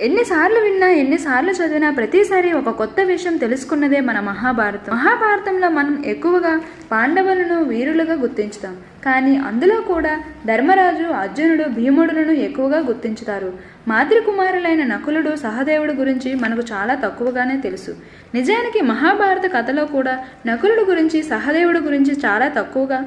ఎన్నిసార్లు విన్నా ఎన్నిసార్లు చదివినా ప్రతిసారి ఒక కొత్త విషయం తెలుసుకున్నదే మన మహాభారతం. మహాభారతంలో మనం ఎక్కువగా పాండవులను వీరులుగా గుర్తించుతాం. కానీ అందులో కూడా ధర్మరాజు అర్జునుడు భీముడులను ఎక్కువగా గుర్తించుతారు. మాతృకుమారులైన నకులుడు సహదేవుడు గురించి మనకు చాలా తక్కువగానే తెలుసు. నిజానికి మహాభారత కథలో కూడా నకులుడు గురించి సహదేవుడు గురించి చాలా తక్కువగా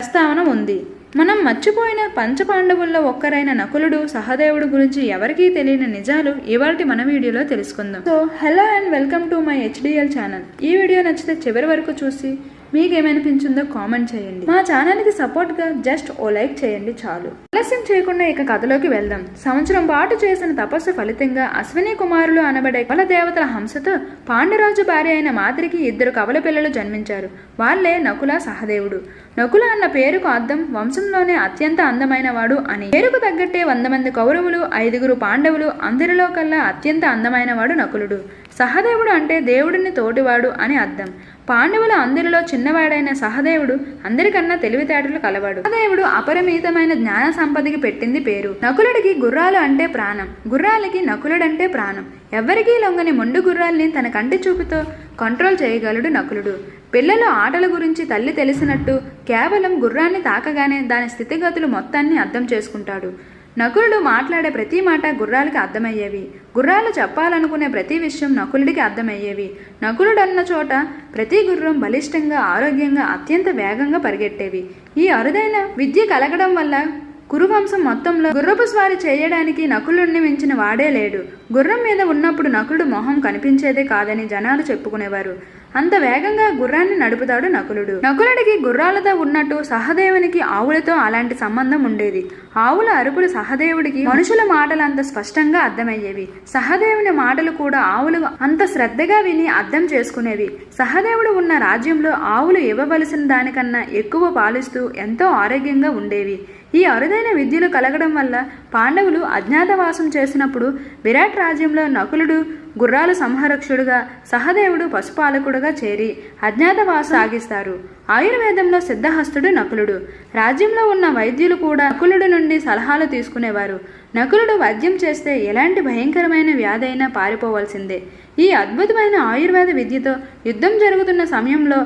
ప్రస్తావన ఉంది. మనం మర్చిపోయిన పంచపాండవుల్లో ఒక్కరైన నకులుడు సహదేవుడు గురించి ఎవరికీ తెలియని నిజాలు ఇవాటి మన వీడియోలో తెలుసుకుందాం. So hello and welcome to my HDL channel ఈ వీడియో నచ్చితే చివరి వరకు చూసి మీకేమనిపించిందో కామెంట్ చేయండి. మా ఛానల్కి సపోర్ట్గా జస్ట్ ఓ లైక్ చేయండి చాలు. ఆలస్యం చేయకుండా ఇక కథలోకి వెళ్దాం. సంవత్సరం పాటు చేసిన తపస్సు ఫలితంగా అశ్విని కుమారులు అనబడే కుల దేవతల హంసతో పాండురాజు భార్య అయిన మాదిరికి ఇద్దరు కవల పిల్లలు జన్మించారు. వాళ్ళే నకుల సహదేవుడు. నకుల అన్న పేరుకు అర్థం వంశంలోనే అత్యంత అందమైన వాడు అని. పేరుకు తగ్గట్టే వంద మంది కౌరవులు ఐదుగురు పాండవులు అందరిలో కల్లా అత్యంత అందమైన వాడు నకులుడు. సహదేవుడు అంటే దేవుడిని తోటివాడు అని అర్థం. పాండవుల అందరిలో చిన్నవాడైన సహదేవుడు అందరికన్నా తెలివితేటలు కలవాడు. సహదేవుడు అపరిమితమైన జ్ఞాన సంపదకి పెట్టింది పేరు. నకులుడికి గుర్రాలు అంటే ప్రాణం. గుర్రాలకి నకులుడంటే ప్రాణం. ఎవ్వరికీ లొంగని మొండు గుర్రాల్ని తన కంటి చూపుతో కంట్రోల్ చేయగలడు నకులుడు. పిల్లల ఆటల గురించి తల్లి తెలిసినట్టు కేవలం గుర్రాన్ని తాకగానే దాని స్థితిగతులు మొత్తాన్ని అర్థం చేసుకుంటాడు. నకులుడు మాట్లాడే ప్రతి మాట గుర్రాలకి అర్థమయ్యేవి. గుర్రాలు చెప్పాలనుకునే ప్రతి విషయం నకులుడికి అర్థమయ్యేవి. నకులుడన్న చోట ప్రతి గుర్రం బలిష్టంగా ఆరోగ్యంగా అత్యంత వేగంగా పరిగెట్టేవి. ఈ అరుదైన విద్య కలగడం వల్ల కురువంశం మొత్తంలో గుర్రపు స్వారీ చేయడానికి నకులుణ్ణి మించిన వాడే లేడు. గుర్రం మీద ఉన్నప్పుడు నకులుడు మొహం కనిపించేదే కాదని జనాలు చెప్పుకునేవారు. అంత వేగంగా గుర్రాన్ని నడుపుతాడు నకులుడు. నకులుడికి గుర్రాలతో ఉన్నట్టు సహదేవునికి ఆవులతో అలాంటి సంబంధం ఉండేది. ఆవుల అరుపులు సహదేవుడికి మనుషుల మాటలు అంత స్పష్టంగా అర్థమయ్యేవి. సహదేవుని మాటలు కూడా ఆవులు అంత శ్రద్ధగా విని అర్థం చేసుకునేవి. సహదేవుడు ఉన్న రాజ్యంలో ఆవులు ఇవ్వవలసిన దానికన్నా ఎక్కువ పాలిస్తూ ఎంతో ఆరోగ్యంగా ఉండేవి. ఈ అరుదైన విద్యలు కలగడం వల్ల పాండవులు అజ్ఞాతవాసం చేసినప్పుడు విరాట్ రాజ్యంలో నకులుడు గుర్రాలు సంహరక్షుడుగా సహదేవుడు పశుపాలకుడుగా చేరి అజ్ఞాతవాసం సాగిస్తారు. ఆయుర్వేదంలో సిద్ధహస్తుడు నకులుడు. రాజ్యంలో ఉన్న వైద్యులు కూడా నకులుడు నుండి సలహాలు తీసుకునేవారు. నకులుడు వైద్యం చేస్తే ఎలాంటి భయంకరమైన వ్యాధి అయినా పారిపోవాల్సిందే. ఈ అద్భుతమైన ఆయుర్వేద విద్యతో యుద్ధం జరుగుతున్న సమయంలో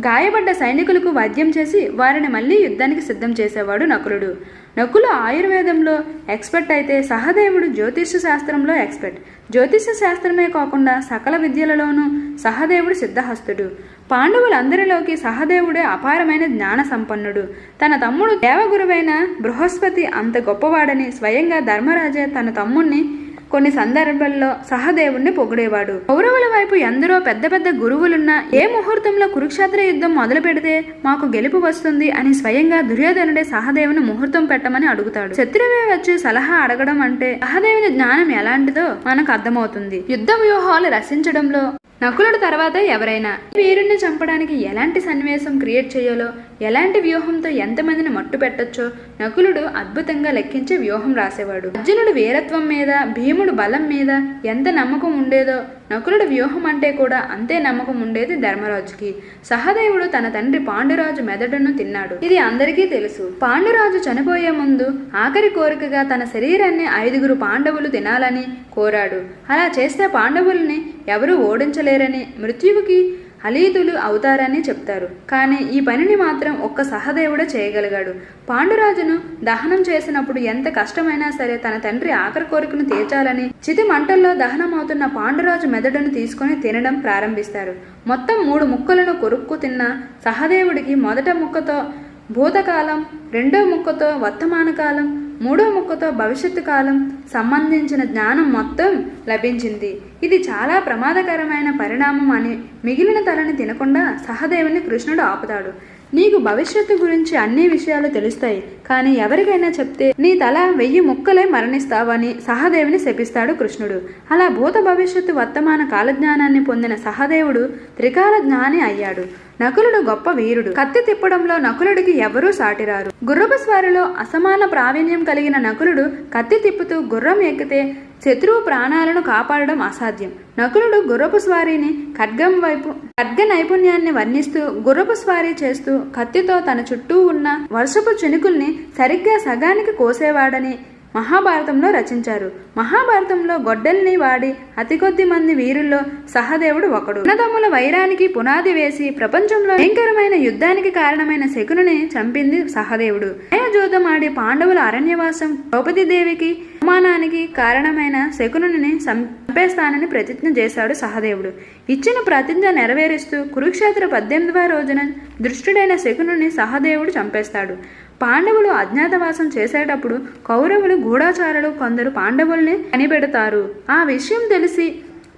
గాయపడ్డ సైనికులకు వైద్యం చేసి వారిని మళ్ళీ యుద్ధానికి సిద్ధం చేసేవాడు నకులుడు. నకులు ఆయుర్వేదంలో ఎక్స్పర్ట్ అయితే సహదేవుడు జ్యోతిష్య శాస్త్రంలో ఎక్స్పర్ట్. జ్యోతిష్య శాస్త్రమే కాకుండా సకల విద్యలలోనూ సహదేవుడు సిద్ధహస్తుడు. పాండవులందరిలోకి సహదేవుడే అపారమైన జ్ఞాన సంపన్నుడు. తన తమ్ముడు దేవగురువైన బృహస్పతి అంత గొప్పవాడని స్వయంగా ధర్మరాజే తన తమ్ముణ్ణి కొన్ని సందర్భాల్లో సహదేవుణ్ణి పొగిడేవాడు. కౌరవుల వైపు ఎందరో పెద్ద పెద్ద గురువులున్నా ఏ ముహూర్తంలో కురుక్షేత్ర యుద్ధం మొదలు పెడితే మాకు గెలుపు వస్తుంది అని స్వయంగా దుర్యోధనుడే సహదేవుని ముహూర్తం పెట్టమని అడుగుతాడు. శత్రువే వచ్చి సలహా అడగడం అంటే సహదేవుని జ్ఞానం ఎలాంటిదో మనకు అర్థమవుతుంది. యుద్ధ వ్యూహాలు రచించడంలో నకులుడు తర్వాత ఎవరైనా? వీరుణ్ణి చంపడానికి ఎలాంటి సన్నివేశం క్రియేట్ చేయాలో ఎలాంటి వ్యూహంతో ఎంతమందిని మట్టు పెట్టొచ్చో నకులుడు అద్భుతంగా లెక్కించే వ్యూహం రాసేవాడు. అర్జునుడు వీరత్వం మీద భీముడు బలం మీద ఎంత నమ్మకం ఉండేదో నకులుడు వ్యూహం అంటే కూడా అంతే నమ్మకం ఉండేది ధర్మరాజుకి. సహదేవుడు తన తండ్రి పాండురాజు మెదడును తిన్నాడు. ఇది అందరికీ తెలుసు. పాండురాజు చనిపోయే ముందు ఆఖరి కోరికగా తన శరీరాన్ని ఐదుగురు పాండవులు తినాలని కోరాడు. అలా చేస్తే పాండవుల్ని ఎవరూ ఓడించలేరని మృత్యువుకి అలీతులు అవుతారని చెప్తారు. కానీ ఈ పనిని మాత్రం ఒక్క సహదేవుడే చేయగలిగాడు. పాండురాజును దహనం చేసినప్పుడు ఎంత కష్టమైనా సరే తన తండ్రి ఆఖరి కోరికను తీర్చాలని చితి మంటల్లో దహనమవుతున్న పాండురాజు మెదడును తీసుకొని తినడం ప్రారంభిస్తారు. మొత్తం మూడు ముక్కలను కొరుక్కు తిన్న సహదేవుడికి మొదట ముక్కతో భూతకాలం రెండో ముక్కతో వర్తమానకాలం మూడో ముక్కతో భవిష్యత్తు కాలం సంబంధించిన జ్ఞానం మొత్తం లభించింది. ఇది చాలా ప్రమాదకరమైన పరిణామం అని మిగిలిన తలని తినకుండా సహదేవుని కృష్ణుడు ఆపుతాడు. నీకు భవిష్యత్తు గురించి అన్ని విషయాలు తెలుస్తాయి. కానీ ఎవరికైనా చెప్తే నీ తల వెయ్యి ముక్కలే మరణిస్తావని సహదేవుని శపిస్తాడు కృష్ణుడు. అలా భూత భవిష్యత్తు వర్తమాన కాలజ్ఞానాన్ని పొందిన సహదేవుడు త్రికాల జ్ఞాని అయ్యాడు. నకులుడు గొప్ప వీరుడు. కత్తి తిప్పడంలో నకులుడికి ఎవరూ సాటిరారు. గుర్రపు స్వారిలో అసమాన ప్రావీణ్యం కలిగిన నకులుడు కత్తి తిప్పుతూ గుర్రం ఎక్కితే శత్రువు ప్రాణాలను కాపాడడం అసాధ్యం. నకులుడు గుర్రపు స్వారీని ఖడ్గం వైపు ఖడ్గ నైపుణ్యాన్ని వర్ణిస్తూ గుర్రపు స్వారీ చేస్తూ కత్తితో తన చుట్టూ ఉన్న వర్షపు చినుకుల్ని సరిగ్గా సగానికి కోసేవాడని మహాభారతంలో రచించారు. మహాభారతంలో గొడ్డల్ని వాడి అతి కొద్ది మంది వీరుల్లో సహదేవుడు ఒకడు. అన్నదమ్ముల వైరానికి పునాది వేసి ప్రపంచంలో భయంకరమైన యుద్ధానికి కారణమైన శకునుని చంపింది సహదేవుడు. జూదం ఆడి పాండవుల అరణ్యవాసం ద్రౌపది దేవికి అవమానానికి కారణమైన శకునుని చంపేస్తానని ప్రతిజ్ఞ చేశాడు సహదేవుడు. ఇచ్చిన ప్రతిజ్ఞ నెరవేరుస్తూ కురుక్షేత్ర పద్దెనిమిదవ రోజున దృష్టుడైన శకునుని సహదేవుడు చంపేస్తాడు. పాండవులు అజ్ఞాతవాసం చేసేటప్పుడు కౌరవులు గూఢాచారులు కొందరు పాండవుల్ని కనిపెడతారు. ఆ విషయం తెలిసి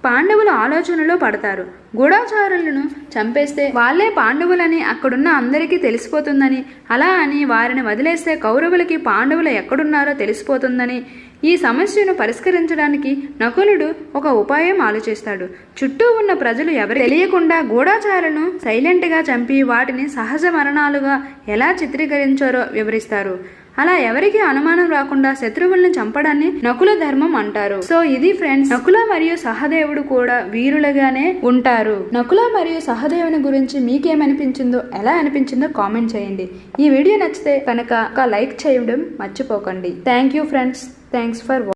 పాండవులు ఆలోచనలో పడతారు. గూఢాచారులను చంపేస్తే వాళ్ళే పాండవులని అక్కడున్న అందరికీ తెలిసిపోతుందని అలా అని వారిని వదిలేస్తే కౌరవులకి పాండవులు ఎక్కడున్నారో తెలిసిపోతుందని ఈ సమస్యను పరిష్కరించడానికి నకులుడు ఒక ఉపాయం ఆలోచిస్తాడు. చుట్టూ ఉన్న ప్రజలు ఎవరు తెలియకుండా గూఢాచారులను సైలెంట్గా చంపి వాటిని సహజ మరణాలుగా ఎలా చిత్రీకరించారో వివరిస్తారు. అలా ఎవరికి అనుమానం రాకుండా శత్రువుల్ని చంపడాన్ని నకుల ధర్మం అంటారు. సో ఇది ఫ్రెండ్స్ నకుల మరియు సహదేవుడు కూడా వీరులుగానే ఉంటారు. నకుల మరియు సహదేవుని గురించి మీకేమనిపించిందో ఎలా అనిపించిందో కామెంట్ చేయండి. ఈ వీడియో నచ్చితే కనుక ఒక లైక్ చేయడం మర్చిపోకండి. Thank you friends. Thanks for